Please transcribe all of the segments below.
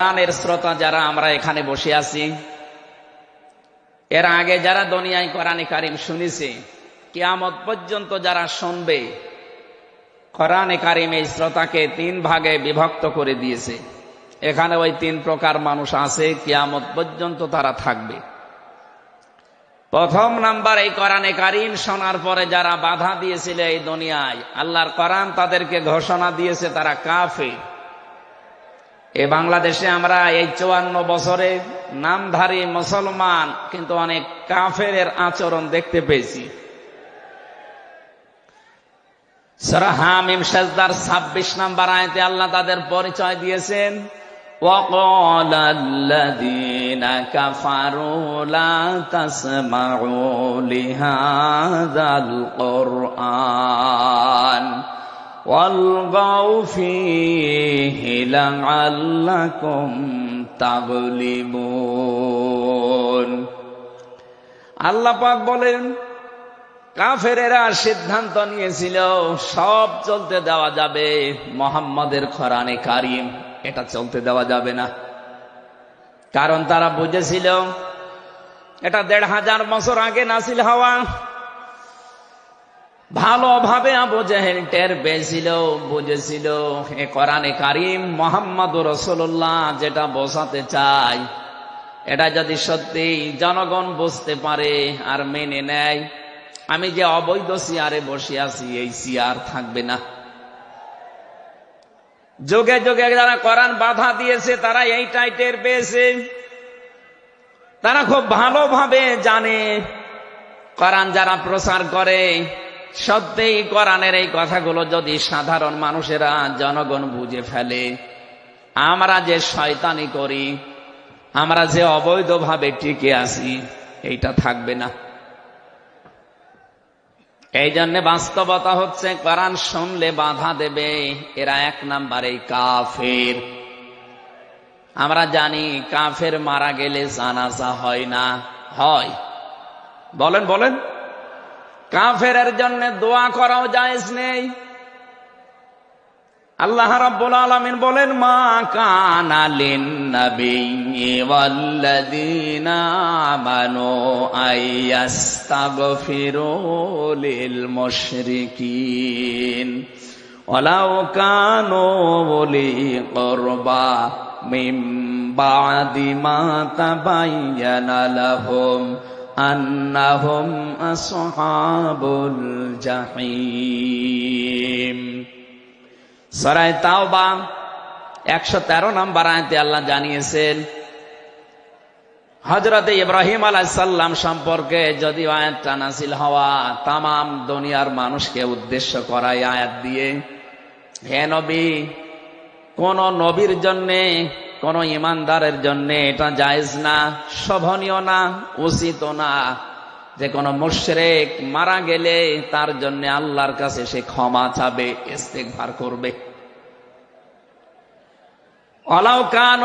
কোরআনের শ্রোতা যারা আমরা এখানে বসে আছি, এর আগে যারা দুনিয়ায় কোরআনে কারিম শুনেছে, কিয়ামত পর্যন্ত যারা শুনবে, কোরআনে কারিম এই শ্রোতাকে তিন ভাগে বিভক্ত করে দিয়েছে। এখানে ওই তিন প্রকার মানুষ আছে, কিয়ামত পর্যন্ত তারা থাকবে। প্রথম নাম্বার, এই কোরআনে কারিম শোনার পরে যারা বাধা দিয়েছিল এই দুনিয়ায়, আল্লাহর কোরআন তাদেরকে ঘোষণা দিয়েছে, তারা কাফে এ বাংলাদেশে আমরা এই চুয়ান্ন বছরে নামধারী মুসলমান কিন্তু অনেক কাফের আচরণ দেখতে পেয়েছি হামিম সাজদার ছাব্বিশ নাম্বার আয়তে আল্লাহ তাদের পরিচয় দিয়েছেন وقال الذين كفروا لا تسمعوا لهذا القرآن والغوا فيه لعلكم تغلبون আল্লাহ পাক বলেন কাফেরেরা সিদ্ধান্ত নিয়েছিল সব চলতে দেওয়া যাবে মোহাম্মদের খরানে কারিম এটা চলতে দেওয়া যাবে না কারণ তারা বুঝেছিল এটা দেড় হাজার বছর আগে নাসিল হওয়া ভালোভাবে আবু জাহেল টের পেয়েছিল, বুঝেছিল, এ কোরআনে কারিম মোহাম্মদ রসুল্লাহ যেটা বসাতে চায়, এটা যদি সত্যি জনগণ বুঝতে পারে আর মেনে নেয়, আমি যে অবৈধ সিয়ারে বসে আছি, এই সিয়ার থাকবে না। যোগে যোগে যারা কোরআন বাধা দিয়েছে, তারা এই টাইটের পেয়েছে। তারা খুব ভালোভাবে জানে, কোরআন যারা প্রচার করে সত্যিই কোরআনের এই কথাগুলো যদি সাধারণ মানুষেরা জনগণ বুঝে ফেলে, আমরা যে শয়তানি করি, আমরা যে অবৈধভাবে টিকে আছি, এইটা থাকবে না। এই জন্য বাস্তবতা হচ্ছে, কোরআন শুনলে বাধা দেবে, এরা এক নাম্বারে কাফের। আমরা জানি কাফের মারা গেলে জানাজা হয় না। হয়। বলেন বলেন। কাফের জন্য দোয়া করাও জায়েজ নেই। আল্লাহ রাব্বুল আলামিন বলেন, মা কানা লিন নাবিয়্যি ওয়াল্লাযীনা আমানু আইয়াস্তাগফিরু লিল মুশরিকিন ওয়ালাউ কানু উলি কুরবা মিন বাদি মা তাবায়্যানা লাহুম আন্নাহুম আসহাবুল জাহিম সরাই তাওবা একশো তেরো নম্বর আয়তে আল্লাহ জানিয়েছেন হজরত ইব্রাহিম আলাইসাল্লাম সম্পর্কে যদি আয়াতটা নাসিল হওয়া তামাম দুনিয়ার মানুষকে উদ্দেশ্য করাই আয়াত দিয়ে হে নবী কোন নবীর জন্যে কোন ইমানদারের জন্য এটা জায়েজ না, শোভনীয় না, উচিত না। যে কোন মুশরেক মারা গেলে তার জন্য আল্লাহর কাছে সে ক্ষমা চাবে ইস্তেকভার করবে। কান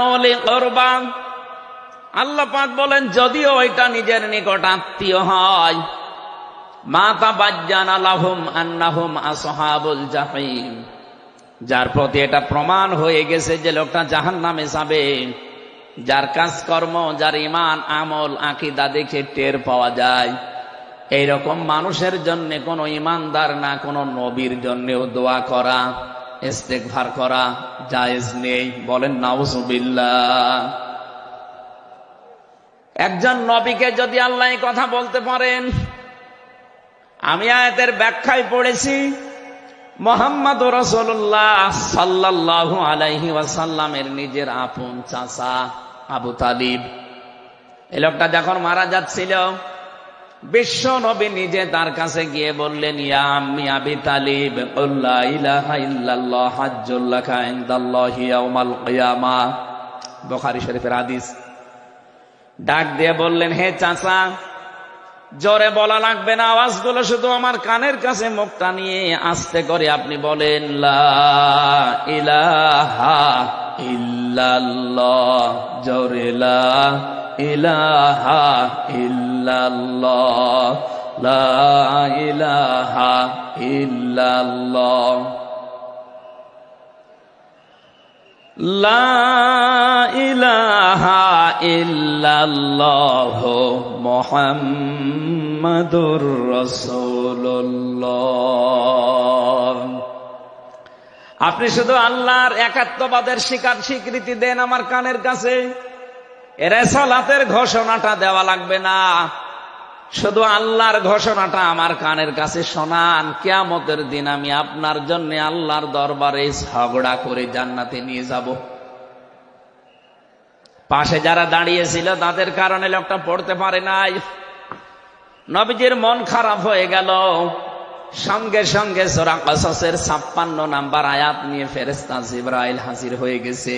আল্লাহ পাক বলেন, যদিও ওইটা নিজের নিকট আত্মীয় হয় মাতা বাজ্জান আলাহুম আন্নাহুম আসহাবুল জাহিম। যার প্রতি এটা প্রমাণ হয়ে গেছে যে লোকটা জাহান নামে যাবে। যার কাজকর্ম, যার ইমান আমল, আকিদা দেখে টের পাওয়া যায়। এইরকম মানুষের জন্য কোনো ইমানদার না, কোনো নবীর জন্যেও দোয়া করা ইস্তেকভার করা জায়েজ নেই। বলেন নাউজুবিল্লা একজন নবীকে যদি আল্লাহ কথা বলতে পারেন, আমি আয়াতের ব্যাখ্যায় পড়েছি মোহাম্মদ রসল্লাহ সাল্লাহ আলাইহি ওয়াসাল্লামের নিজের আপন চাচা আবু তালিব। এ লোকটা যখন মারা যাচ্ছিল, বিশ্ব নবী নিজে তার কাছে গিয়ে বললেন ডাক দিয়ে বললেন, হে চাচা জোরে বলা লাগবে না, আওয়াজগুলো শুধু আমার কানের কাছে মুখটা নিয়ে আস্তে করে আপনি বলেন ইলাহা ইল্লাল্লাহ। লা ইলাহা লা ইলাহা লা ইল্লাল্লাহ মুহাম্মাদুর রাসূলুল্লাহ। আপনি শুধু আল্লাহর একাত্মবাদের স্বীকার স্বীকৃতি দেন আমার কানের কাছে। এর সালাতের ঘোষণাটা দেওয়া লাগবে না। শুধু আল্লাহর ঘোষণাটা আমার কানের কাছে শোনান। কেয়ামতের দিন আমি আপনার জন্য আল্লাহর দরবারে ঝগড়া করে জান্নাতে নিয়ে যাব। পাশে যারা দাঁড়িয়েছিল, তাদের কারণে লোকটা পড়তে পারে নাই। নবীজির মন খারাপ হয়ে গেল। সঙ্গে সঙ্গে সোরা কসসের ছাপ্পান্ন নাম্বার আয়াত নিয়ে ফেরেস্তা জিব্রাইল হাজির হয়ে গেছে।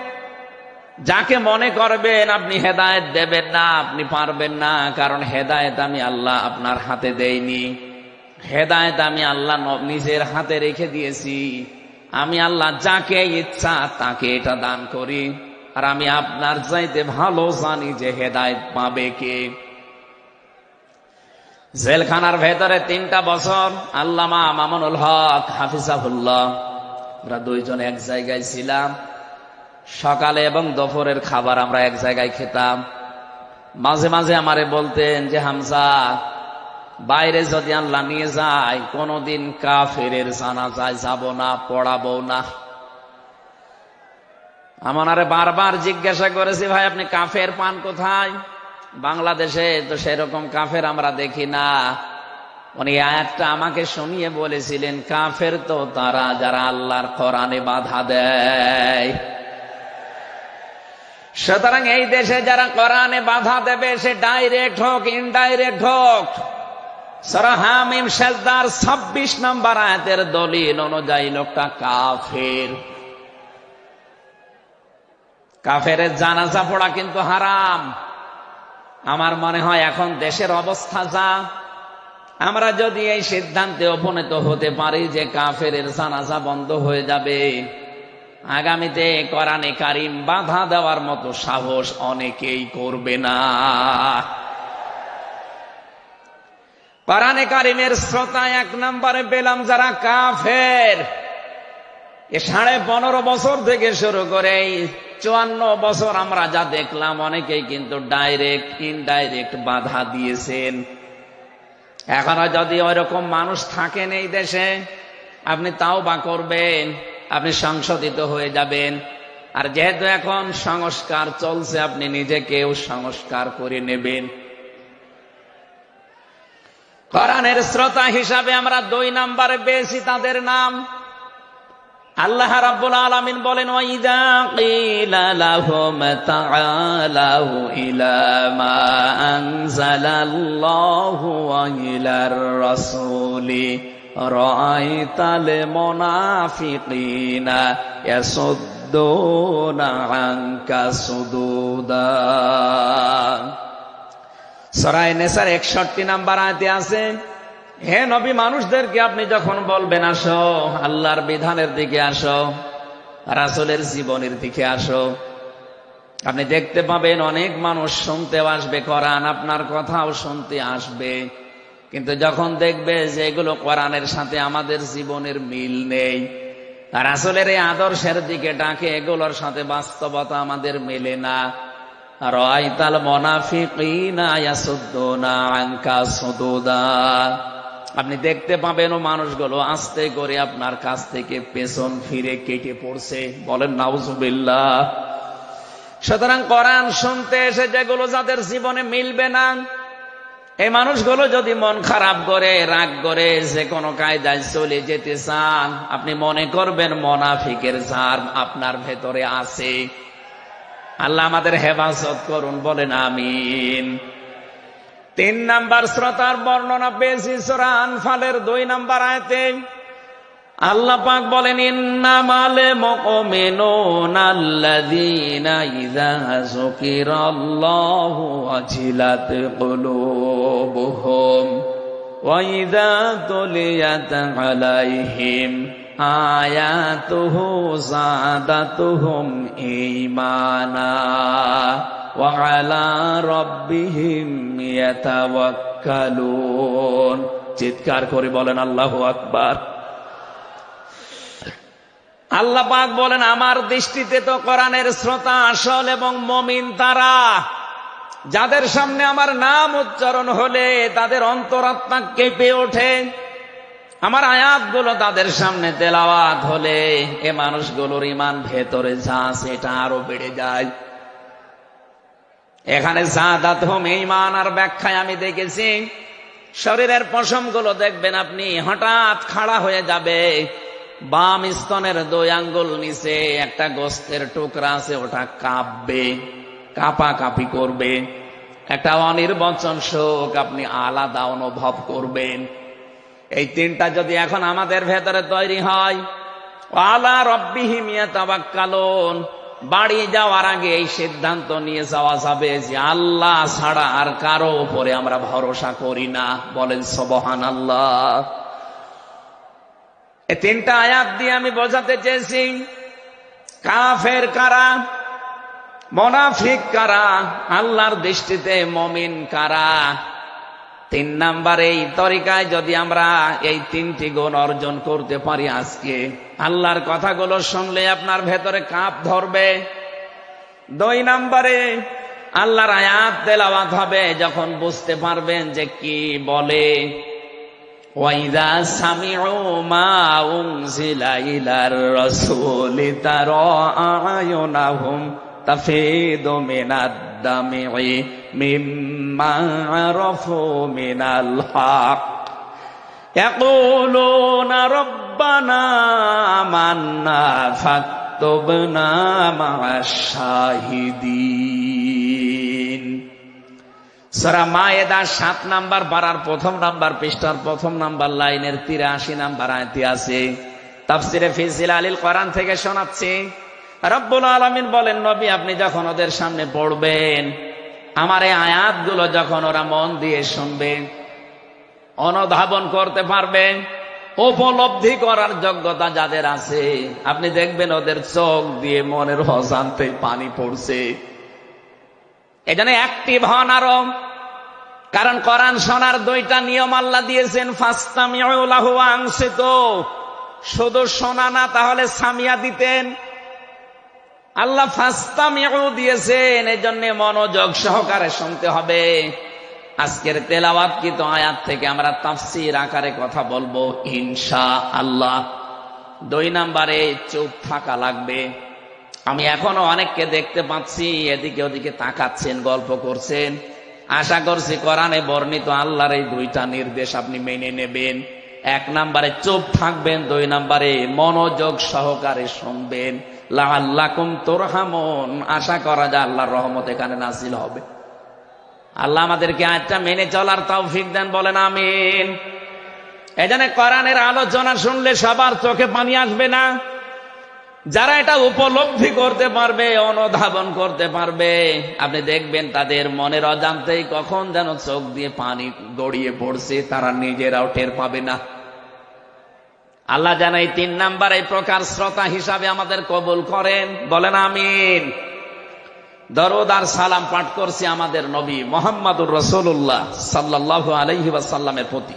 যাকে মনে করবেন আপনি হেদায়েত দেবেন না, আপনি পারবেন না, কারণ হেদায়েত আমি আল্লাহ আপনার হাতে দেইনি। হেদায়েত আমি আল্লাহ নিজের হাতে রেখে দিয়েছি। আমি আল্লাহ যাকে ইচ্ছা তাকে এটা দান করি। আর আমি আপনার চাইতে ভালো জানি যে হেদায়েত পাবে কে। জেলখানার ভেতরে তিনটা বছর আল্লামা মামুনুল হক হাফিজাহুল্লাহ, আমরা দুইজন এক জায়গায় ছিলাম। সকালে এবং দুপুরের খাবার আমরা এক জায়গায় খেতাম। মাঝে মাঝে আমারে বলতেন যে, হামজা, বাইরে যদি আল্লাহ নিয়ে যায়, কোনোদিন কাফেরের জানা যায় যাব না, পড়াবো না। আমার আরে বারবার জিজ্ঞাসা করেছি, ভাই, আপনি কাফের পান কোথায়? বাংলাদেশে, তো সেরকম কাফের আমরা দেখি না। উনি আয়াতটা আমাকে শুনিয়ে বলেছিলেন, কাফের তো তারা যারা আল্লাহর কোরআনে বাধা দেয়। সুতরাং এই দেশে যারা কোরআনে বাধা দেবে, সে ডাইরেক্ট হোক ইনডাইরেক্ট হোক। সরাহামিম শেলদার ছাব্বিশ নম্বর আয়াতের দলিল অনুযায়ী লোকটা কাফের। কাফের জানাজা পড়া কিন্তু হারাম। আমার মনে হয় এখন দেশের অবস্থা যা। আমরা যদি এই সিদ্ধান্তে উপনীত হতে পারি যে কাফের জানাজা বন্ধ হয়ে যাবে। আগামীতে কোরআনে কারিম বাধা দেওয়ার মতো সাহস অনেকেই করবে না। কোরআনে কারিমের শ্রোতা এক নম্বরে পেলাম যারা কাফের। এ সাড়ে পনেরো বছর থেকে শুরু করে চুয়ান্ন বছর আমরা যা দেখলাম, অনেকেই কিন্তু ডাইরেক্ট, ইনডাইরেক্ট বাধা দিয়েছেন। এখনও যদি ওইরকম মানুষ থাকেন এই দেশে, আপনি তাও বা করবেন। আপনি সংশোধিত হয়ে যাবেন। আর যেহেতু এখন সংস্কার চলছে, আপনি নিজেকেও সংস্কার করে নেবেন। কোরআনের শ্রোতা হিসাবে আমরা দুই নাম্বারে পেয়েছি, তাদের নাম। আল্লাহ রাব্বুল আলামিন বলেন, ওয়াইদা ইলা মা রাআইতাল মুনাফিকিনা ইয়াসুদ্দুনা আনকা সুদুদা। সূরা নেসার 61 নাম্বার আয়াতে আছে, হে নবী, মানুষদেরকে আপনি যখন বলবেন, আসো, আল্লাহর বিধানের দিকে আসো, রাসূলের জীবনের দিকে আসো, আপনি দেখতে পাবেন অনেক মানুষ শুনতে আসবে করান আপনার কথাও শুনতে আসবে। কিন্তু যখন দেখবে যে এগুলো কোরআনের সাথে আমাদের জীবনের মিল নেই আর আসলের এই আদর্শের দিকে ডাকে, এগুলোর সাথে বাস্তবতা আমাদের মেলে না। সুদুদা। আপনি দেখতে পাবেন ও মানুষগুলো আস্তে করে আপনার কাছ থেকে পেছন ফিরে কেটে পড়ছে। বলেন, নাউজুবিল্লাহ। সুতরাং কোরআন শুনতে এসে যেগুলো যাদের জীবনে মিলবে না এই মানুষগুলো যদি মন খারাপ করে, রাগ করে, যে কোনো কায়দায় চলে যেতে চান, আপনি মনে করবেন মনাফিকের জার আপনার ভেতরে আছে। আল্লাহ আমাদের হেফাজত করুন, বলেন আমিন। তিন নাম্বার শ্রোতার বর্ণনা পেয়েছি সোরা আনফালের দুই নাম্বার আয়তে। আল্লাহ পাক বলেন, ইন্নামালে মুমিনুন আল্লাযীনা ইযা যুকিরাল্লাহু ওয়াজিলাত কুলুবুহুম ওয়া ইযা তুলিয়াত আলাইহিম আয়াতুহু যাদাতুহুম ঈমানা ওয়া আলা রাব্বিহিম ইয়াতাওয়াক্কালুন। চিৎকার করে বলেন, আল্লাহু আকবার। আল্লাহ পাক বলেন, আমার দৃষ্টিতে তো কোরআনের শ্রোতা আসল এবং মমিন তারা। যাদের সামনে আমার নাম উচ্চারণ হলে তাদের অন্তরাত্মা কেঁপে ওঠে। আমার আয়াতগুলো তাদের সামনে তেলাওয়াত হলে এ মানুষগুলোর ইমান ভেতরে যা, সেটা আরও বেড়ে যায়। এখানে হোম ইমান আর ব্যাখ্যায় আমি দেখেছি। শরীরের পশমগুলো দেখবেন আপনি, হঠাৎ খাড়া হয়ে যাবে। বাম স্তনের দুই আঙ্গুল নিচে একটা গোস্তের টুকরা আছে, ওটা কাঁপবে কাপা কাপি করবে। একটা অনির্বচন শোক আপনি আলাদা অনুভব করবেন। এই তিনটা যদি এখন আমাদের ভেতরে তৈরি হয়, আলা রব্বিহিমিয়া বাড়ি যাওয়ার আগে এই সিদ্ধান্ত নিয়ে যাওয়া যাবে যে আল্লাহ ছাড়া আর কারও উপরে আমরা ভরসা করি না। বলেন সবহান আল্লাহ এই তিনটা আয়াত দিয়ে আমি বোঝাতে চেয়েছি। কাফের কারা? মনাফিক কারা? আল্লাহর দৃষ্টিতে মমিন কারা? তিন নাম্বার এই তরিকায় যদি আমরা এই তিনটি গুণ অর্জন করতে পারি আজকে, আল্লাহর কথাগুলো শুনলে আপনার ভেতরে কাপ ধরবে। দুই নাম্বারে আল্লাহর আয়াত তেলাওয়াত হবে, যখন বুঝতে পারবেন যে কি বলে। وَإِذَا سَمِعُوا مَا أُنزِلَ إِلَى الرَّسُولِ تَرَى أَعْيُنَهُمْ تَفِيضُ مِنَ الدَّمْعِ مِمَّا عَرَفُوا مِنَ الْحَقِّ يَقُولُونَ رَبَّنَا آمَنَّا فَاكْتُبْنَا مَعَ الشَّاهِدِينَ সরা মায়েদা সাত নাম্বার পাড়ার প্রথম নাম্বার পৃষ্ঠার প্রথম নাম্বার লাইনের তিরাশি নাম্বার আয়তি আছে। তাফসিরে ফিজিল আলীল কোরআন থেকে শোনাচ্ছি। রব্বুল আলমিন বলেন, নবী, আপনি যখন ওদের সামনে পড়বেন, আমার এই আয়াতগুলো যখন ওরা মন দিয়ে শুনবে, অনুধাবন করতে পারবে, উপলব্ধি করার যোগ্যতা যাদের আছে, আপনি দেখবেন ওদের চোখ দিয়ে মনের হজান্তে পানি পড়ছে। এজন্য অ্যাক্টিভ হন আরও কারণ কোরআন শোনার দুইটা নিয়ম আল্লাহ দিয়েছেন তো শুধু শোনা না, তাহলে সামিয়া দিতেন। আল্লাহ ফাস্তামিয়াও দিয়েছেন এই জন্য মনোযোগ সহকারে শুনতে হবে। আজকের তেলাওয়াত কিন্তু আয়াত থেকে আমরা তাফসির আকারে কথা বলব ইনশা আল্লাহ দুই নাম্বারে চুপ থাকা লাগবে। আমি এখনও অনেককে দেখতে পাচ্ছি, এদিকে ওদিকে তাকাচ্ছেন, গল্প করছেন। আশা করছি কোরআনে বর্ণিত আল্লাহর এই দুইটা নির্দেশ আপনি মেনে নেবেন। এক নাম্বারে চুপ থাকবেন, দুই নাম্বারে মনোযোগ সহকারে শুনবেন। লাল্লাকুম তোরহামন। আশা করা যায় আল্লাহর রহমত এখানে নাসিল হবে। আল্লাহ আমাদেরকে আজটা মেনে চলার তৌফিক দেন, বলেন আমিন। এজন্য কোরআনের আলোচনা শুনলে সবার চোখে পানি আসবে না। যারা এটা উপলব্ধি করতে পারবে, অনুধাবন করতে পারবে, আপনি দেখবেন তাদের মনের অজান্তেই কখন যেন চোখ দিয়ে পানি গড়িয়ে পড়ছে, তারা নিজেরাও টের পাবে না। আল্লাহ যেন এই তিন নাম্বার এই প্রকার শ্রোতা হিসাবে আমাদের কবুল করেন। বলেন আমিন। দরদার সালাম পাঠ করছি আমাদের নবী মোহাম্মদুর রসুল্লাহ সাল্লাহ আলহি সাল্লামের প্রতি।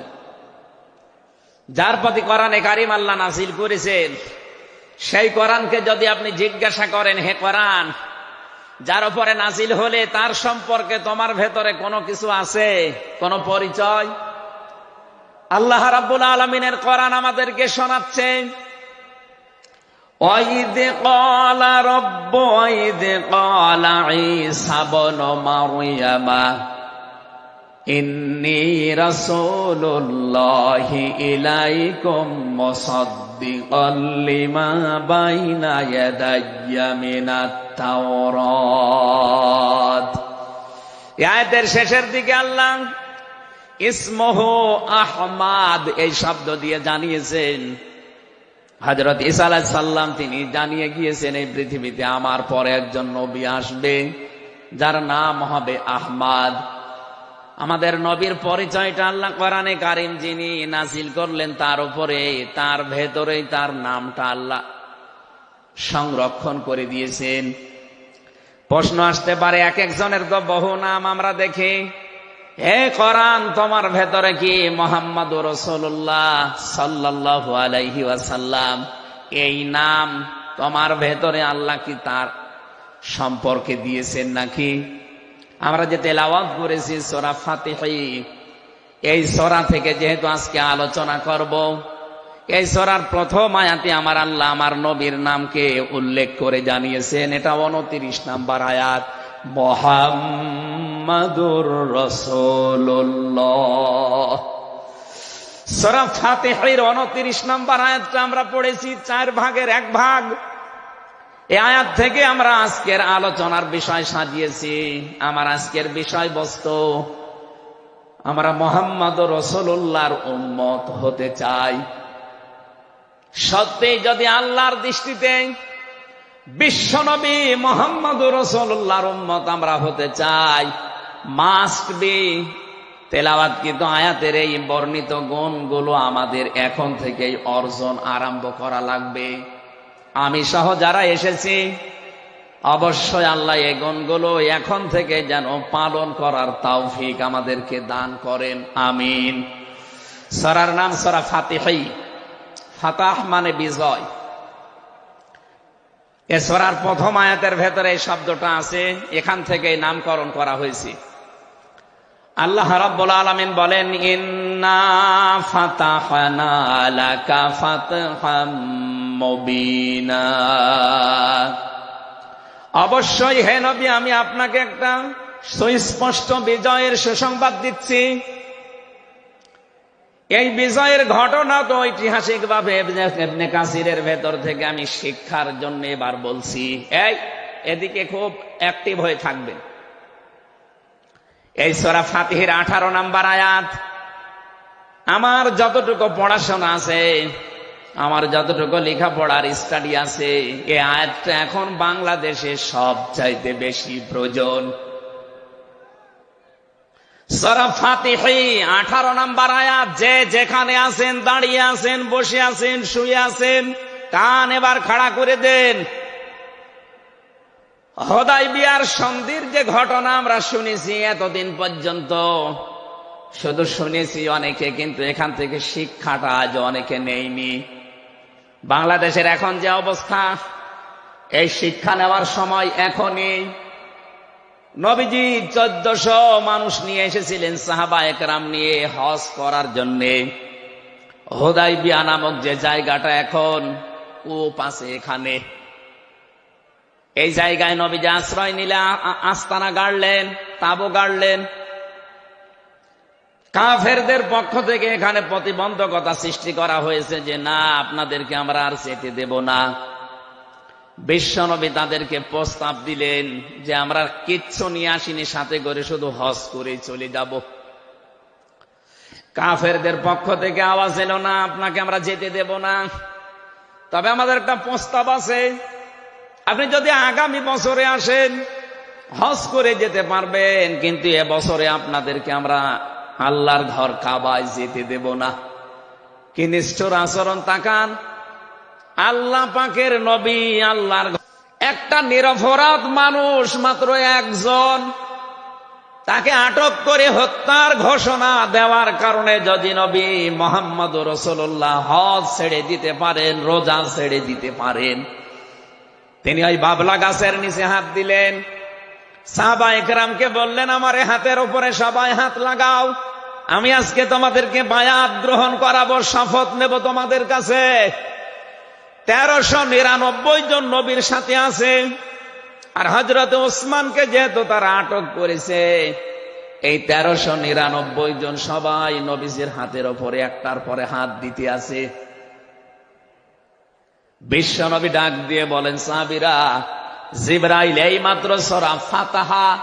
যার প্রতি করানে কারিম আল্লাহ নাসিল করেছেন সেই কোরআনকে যদি আপনি জিজ্ঞাসা করেন হে কোরআন যার উপরে নাজিল হলে তার সম্পর্কে তোমার ভেতরে কোনো কিছু আছে কোনো পরিচয় আল্লাহ রাব্বুল আলমিনের কোরআন আমাদেরকে শোনাচ্ছে وَإِذْ قَالَ رَبُّ وَإِذْ قَالَ عِيسَى ابْنُ مَرْيَمَ إِنِّي رَسُولُ اللَّهِ إِلَيْكُمْ مُصَدِّقًا لِمَا بَيْنَ يَدَيَّ مِنَ التَّوْرَاةِ আয়াতের শেষের দিকে আল্লাহ ইসমহ আহমাদ এই শব্দ দিয়ে জানিয়েছেন হজরত ইসা আলাহ সাল্লাম তিনি জানিয়ে গিয়েছেন এই পৃথিবীতে আমার পরে একজন নবী আসবে যার নাম হবে আহমাদ আমাদের নবীর পরিচয়টা আল্লাহ কোরআনে কারিম যিনি নাজিল করলেন, তার উপরে, তার ভেতরে তার নামটা আল্লাহ সংরক্ষণ করে দিয়েছেন। প্রশ্ন আসতে পারে, এক একজনের তো বহু নাম আমরা দেখি। হে কোরআন, তোমার ভেতরে কি মোহাম্মদ রসুল্লাহ সাল্লাহ আলাইহি ওয়াসাল্লাম? এই নাম তোমার ভেতরে আল্লাহ কি তার সম্পর্কে দিয়েছেন নাকি? আমরা যে তেলাওয়াত করেছি সোরা ফাতিহি, এই সোরা থেকে যেহেতু আজকে আলোচনা করব, এই সোরার প্রথম আয়াতে আমার আল্লাহ আমার নবীর নামকে উল্লেখ করে জানিয়েছেন। এটা উনত্রিশ নাম্বার আয়াত, মোহাম্মদুর রসোল্লাহ সোরা ফাতেহের উনত্রিশ নাম্বার আয়াতটা আমরা পড়েছি, চার ভাগের এক ভাগ। এই আয়াত থেকে আমরা আজকের আলোচনার বিষয় সাজিয়েছি। আমার আজকের বিষয়বস্তু, আমরা মোহাম্মদ রসুল্লাহর উন্মত হতে চাই। সত্যি যদি আল্লাহর দৃষ্টিতে বিশ্বনবী মোহাম্মদ রসুল্লাহর উম্মত আমরা হতে চাই মাস্ট বি কিন্তু আয়াতের এই বর্ণিত গুণগুলো আমাদের এখন থেকেই অর্জন আরম্ভ করা লাগবে। আমি সহ যারা এসেছি, অবশ্যই আল্লাহ এই গুণগুলো এখন থেকে যেন পালন করার তাওফিক আমাদেরকে দান করেন, আমিন। সরার নাম সরা ফাতিহাই ফাতাহ মানে বিজয়। এ সরার প্রথম আয়াতের ভেতরে এই শব্দটা আছে, এখান থেকে নামকরণ করা হয়েছে। আল্লাহ রাব্বুল আলামিন বলেন, ইন্না ফাতাহনা লাকা ফাতহাম অবশ্যই হে নবী, আমি আপনাকে একটা সুস্পষ্ট বিজয়ের সুসংবাদ দিচ্ছি। এই বিজয়ের ঘটনা তো ঐতিহাসিক ভাবে কাসিরের ভেতর থেকে আমি শিক্ষার জন্য এবার বলছি। এই, এদিকে খুব অ্যাক্টিভ হয়ে থাকবেন। এই সোরা ফাতিহির আঠারো নাম্বার আয়াত। আমার যতটুকু পড়াশোনা আছে আমার যতটুকু লেখাপড়ার স্টাডি আছে এই আয়াতটা এখন বাংলাদেশে সব চাইতে বেশি প্রয়োজন। আঠারো নাম্বার আয়াত, যে যেখানে আছেন, দাঁড়িয়ে আছেন, বসে আছেন, শুয়ে আছেন, কান এবার খাড়া করে দেন। হদাই বিয়ার সন্ধির যে ঘটনা আমরা শুনেছি এতদিন পর্যন্ত। শুধু শুনেছি অনেকে, কিন্তু এখান থেকে শিক্ষাটা আজ অনেকে নেইনি বাংলাদেশের এখন যে অবস্থা, এই শিক্ষা নেওয়ার সময় এখনই নবীজি চোদ্দশো মানুষ নিয়ে এসেছিলেন সাহাবা একরাম নিয়ে হজ করার জন্যে। হোদাই বিয়া নামক যে জায়গাটা এখন কূপ আছে এখানে। এই জায়গায় নবীজি আশ্রয় নিলে আস্তানা গাড়লেন, তাবু গাড়লেন কাফেরদের পক্ষ থেকে এখানে প্রতিবন্ধকতা সৃষ্টি করা হয়েছে যে, না, আপনাদেরকে আমরা আর যেতে দেব না। বিশ্বনবী তাদেরকে প্রস্তাব দিলেন যে, আমরা কিচ্ছু নিয়ে আসিনি, সাথে করে শুধু হজ করেই চলে যাব। কাফেরদের পক্ষ থেকে আওয়াজ এলো, না, আপনাকে আমরা যেতে দেব না। তবে আমাদের একটা প্রস্তাব আছে, আপনি যদি আগামী বছরে আসেন, হজ করে যেতে পারবেন, কিন্তু এ বছরে আপনাদেরকে আমরা আল্লাহর ঘর কাবায় যেতে দেব না। কি নিষ্ঠুর আচরণ তাকান। আল্লাহ পাকের নবী আল্লাহর একটা নিরপরাধ মানুষ মাত্র একজন। তাকে আটক করে হত্যার ঘোষণা দেওয়ার কারণে যদি নবী মোহাম্মদ রসুল্লাহ হজ ছেড়ে দিতে পারেন, রোজা ছেড়ে দিতে পারেন, তিনি ওই বাবলা গাছের নিচে হাত দিলেন। সাহবা একরামকে বললেন, আমার হাতের উপরে সবাই হাত লাগাও। আমি আজকে তোমাদেরকে বায়াত গ্রহণ করাবো, শপথ নেব তোমাদের কাছে। তেরোশো নিরানব্বই জন নবীর সাথে আছে। আর হজরত ওসমানকে যেহেতু তারা আটক করেছে, এই তেরোশো নিরানব্বই জন সবাই নবীজির হাতের ওপরে একটার পরে হাত দিতে আছে। বিশ্ব নবী ডাক দিয়ে বলেন সাবিরা জিব্রাইল, এই মাত্র সরা ফাতাহা।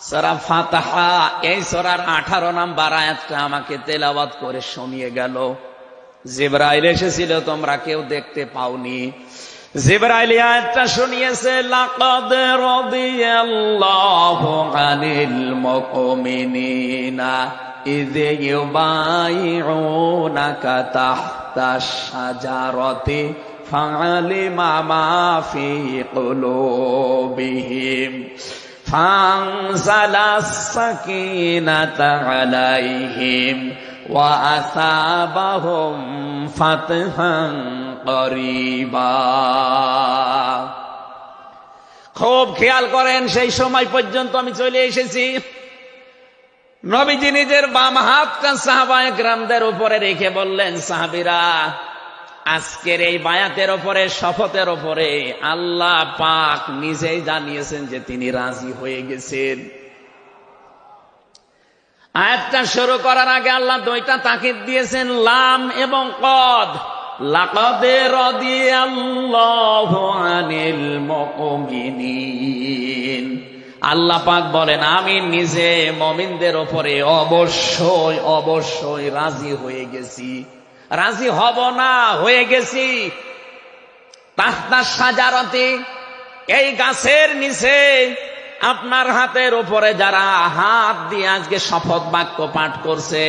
সরা ফাতাহা, এই সরার আঠারো নাম্বার আয়াতটা আমাকে তেলাবাদ করে শুনিয়ে গেল। জিব্রাইল এসেছিল, তোমরা কেউ দেখতে পাওনি। জিব্রাইল শুনিয়েছে, লাকাদ ফাআলিমা মা ফি কুলুবিহিম فانزل السكينة عليهم وأثابهم فتحا قريبا খুব খেয়াল করেন সেই সময় পর্যন্ত আমি চলে এসেছি নবীজি নিজের বাম হাতটা সাহাবায় গ্রামদের উপরে রেখে বললেন সাহাবিরা আজকের এই বায়াতের ওপরে, শপথের ওপরে আল্লাহ পাক নিজেই জানিয়েছেন যে তিনি রাজি হয়ে গেছেন। আয়াতটা শুরু করার আগে আল্লাহ দুইটা তাকিদ দিয়েছেন, লাম এবং কদ। লাকদে আল্লাহ পাক বলেন, আমি নিজে মমিনদের ওপরে অবশ্যই অবশ্যই রাজি হয়ে গেছি। রাজি হব না, হয়ে গেছি। তাহতা সাজারতে, এই গাছের নিচে আপনার হাতের উপরে যারা হাত দিয়ে আজকে শপথ বাক্য পাঠ করছে,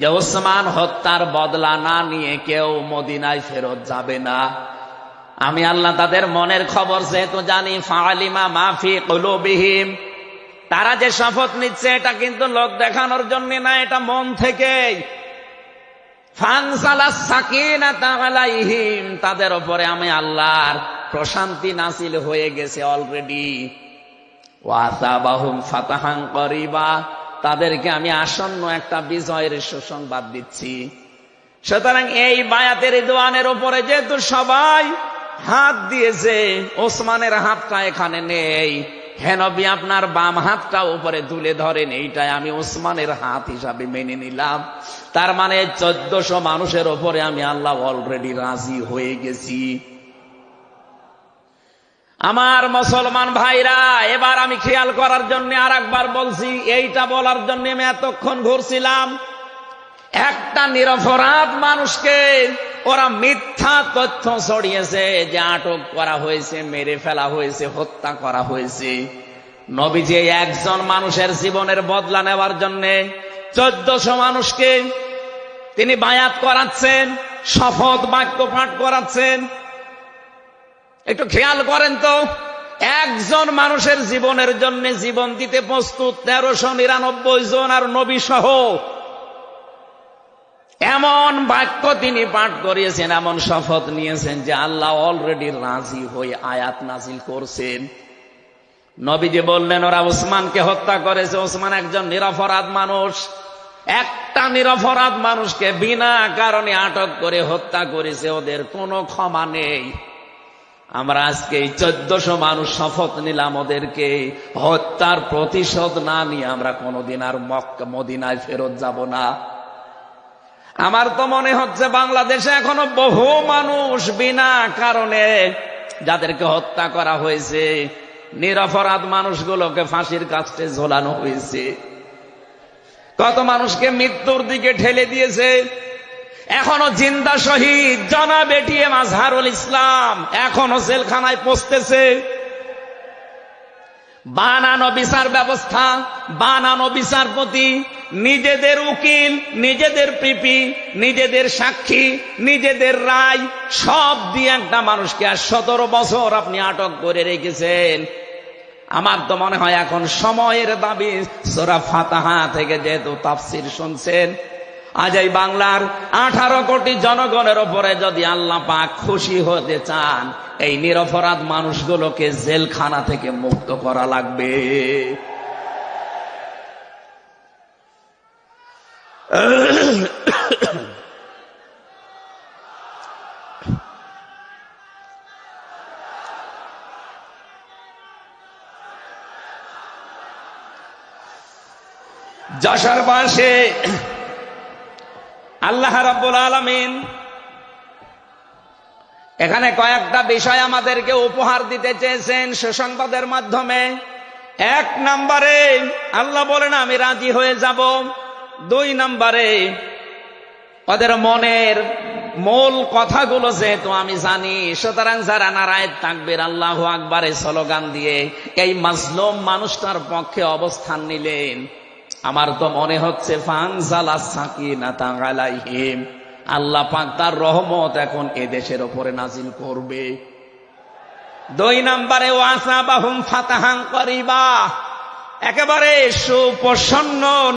যে ওসমান হত্যার বদলা না নিয়ে কেউ মদিনায় ফেরত যাবে না। আমি আল্লাহ তাদের মনের খবর যেহেতু জানি ফালিমা মাফি কলুবিহীম, তারা যে শপথ নিচ্ছে, এটা কিন্তু লোক দেখানোর জন্য না, এটা মন থেকেই। তাদের ওপরে আমি আল্লাহর প্রশান্তি নাসিল হয়ে গেছে অলরেডি ওয়াতাবাহুম ফাতাহাং করিবা, তাদেরকে আমি আসন্ন একটা বিজয়ের সুসংবাদ দিচ্ছি। সুতরাং এই বায়াতের দোয়ানের ওপরে যেহেতু সবাই হাত দিয়েছে, ওসমানের হাতটা এখানে নেই। হেনবি আপনার বাম হাতটা উপরে তুলে ধরেন? এইটাই আমি ওসমানের হাত হিসাবে মেনে নিলাম। তার মানে চোদ্দশো মানুষের ওপরে আমি আল্লাহ অলরেডি রাজি হয়ে গেছি। আমার মুসলমান ভাইরা, এবার আমি খেয়াল করার জন্য আর একবার বলছি, এইটা বলার জন্য আমি এতক্ষণ ঘুরছিলাম। একটা নিরপরাধ মানুষকে ওরা মিথ্যা তথ্য ছড়িয়েছে, যে আটক করা হয়েছে, মেরে ফেলা হয়েছে, হত্যা করা হয়েছে। নবী যে একজন মানুষের জীবনের বদলা নেওয়ার জন্য চোদ্দশো মানুষকে তিনি বায়াত করাচ্ছেন, শপথ বাক্য পাঠ করাচ্ছেন। একটু খেয়াল করেন তো, একজন মানুষের জীবনের জন্য জীবন দিতে প্রস্তুত তেরোশো নিরানব্বই জন আর নবী সহ এমন বাক্য তিনি পাঠ করিয়েছেন, এমন শপথ নিয়েছেন যে আল্লাহ অলরেডি রাজি হয়ে আয়াত নাজিল করছেন। নবীজি বললেন, ওরা ওসমানকে হত্যা করেছে ওসমান একজন নিরপরাধ মানুষ। একটা নিরপরাধ মানুষকে বিনা কারণে আটক করে হত্যা করেছে, ওদের কোনো ক্ষমা নেই। আমরা আজকে এই চোদ্দশো মানুষ শপথ নিলাম ওদেরকে, হত্যার প্রতিশোধ না নিয়ে আমরা কোনোদিন আর মক্কা, মদিনায় ফেরত যাব না। আমার তো মনে হচ্ছে বাংলাদেশে এখনও বহু মানুষ বিনা কারণে যাদেরকে হত্যা করা হয়েছে, নিরপরাধ মানুষগুলোকে ফাঁসির কাছে ঝোলানো হয়েছে। কত মানুষকে মৃত্যুর দিকে ঠেলে দিয়েছে। এখনও জিন্দা শহীদ জনা বেটিয়ে মাজহারুল ইসলাম এখনও জেলখানায় পৌঁছতেছে। বানানো বিচার ব্যবস্থা, বানানো বিচারপতি নিজেদের উকিল, নিজেদের পিপি, নিজেদের সাক্ষী, নিজেদের রায়, সব দিয়ে একটা মানুষকে আর সতেরো বছর আপনি আটক করে রেখেছেন। আমার তো মনে হয় এখন সময়ের দাবি, সোরা ফাতাহা থেকে যেহেতু তাফসির শুনছেন, আজ এই বাংলার আঠারো কোটি জনগণের ওপরে যদি আল্লাহ পাক খুশি হতে চান, এই নিরপরাধ মানুষগুলোকে জেলখানা থেকে মুক্ত করা লাগবে। যশোর বাসে আল্লাহ রাব্বুল আলমিন এখানে কয়েকটা বিষয় আমাদেরকে উপহার দিতে চেয়েছেন সুসংবাদের মাধ্যমে। এক নম্বরে আল্লাহ বলেন, আমি রাজি হয়ে যাব। দুই নম্বরে, ওদের মনের মূল কথাগুলো যেহেতু আমি জানি, সুতরাং যারা নারায় তাকবের, আল্লাহ আকবারে স্লোগান দিয়ে এই মাজলুম মানুষটার পক্ষে অবস্থান নিলেন, আমার তো মনে হচ্ছে আল্লাহ পাক তার রহমত এখন এ দেশের ওপরে নাজিল করবে। দুই নম্বরে ওয়াসা বাহুম ফাতাহাং করিবা, একেবারে সুপ্রসন্ন